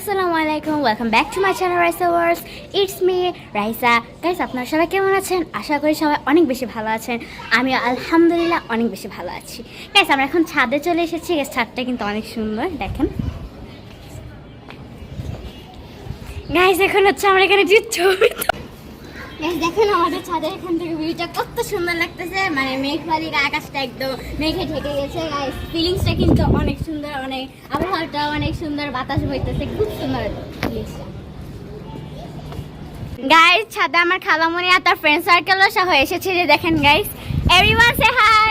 আসসালামু আলাইকুম welcome back to my channel Raisa wars it's me Raisa guys সবাই কেমন আছেন? আশা করি সবাই অনেক বেশি ভালো আছেন। আমি আলহামদুলিল্লাহ অনেক বেশি ভালো আছি। গাইস আমরা এখন ছাদে চলে এসেছি। গাইস ছাদটা কিন্তু অনেক সুন্দর, দেখেন। গাইস এখন হচ্ছে আমরা এখানে যে ছবি দেখেন আমাদের ছাদের এখান থেকে ভিউটা কত সুন্দর লাগতেছে। মানে মেঘবালির আকাশটা একদম মেঘে ঢেকে গেছে গাইস ফিলিংসটা কিন্তু অনেক সুন্দর, অনেক আবহাওয়াটা অনেক সুন্দর, বাতাস বইতেছে, খুব সুন্দর ফিলিংসটা গাইস ছাদে আমার খালামণি আর তার ফ্রেন্ড সার্কেলও সহ এসেছে যে দেখেন guys everyone say hi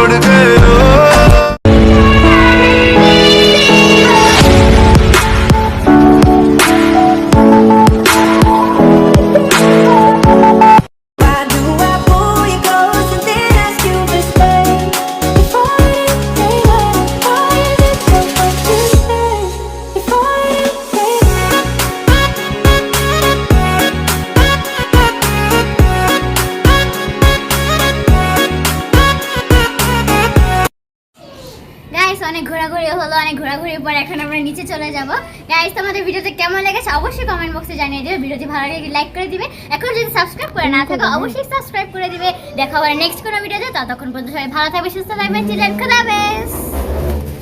guys অনেক ঘোরাঘুরি হলো অনেক ঘোরাঘুরির পর এখন আমরা নিচে চলে যাব। গাইস তোমাদের ভিডিওতে কেমন লেগেছে অবশ্যই কমেন্ট বক্সে জানিয়ে দিবে ভিডিওটি ভালো লাগে লাইক করে দিবে। এখন যদি সাবস্ক্রাইব করে না থাকো অবশ্যই সাবস্ক্রাইব করে দিবে। দেখা হবে নেক্সট কোনো ভিডিওতে। ততক্ষণ পর্যন্ত সবাই ভালো থাকবে সুস্থ থাকবে চিলেন খুদাবে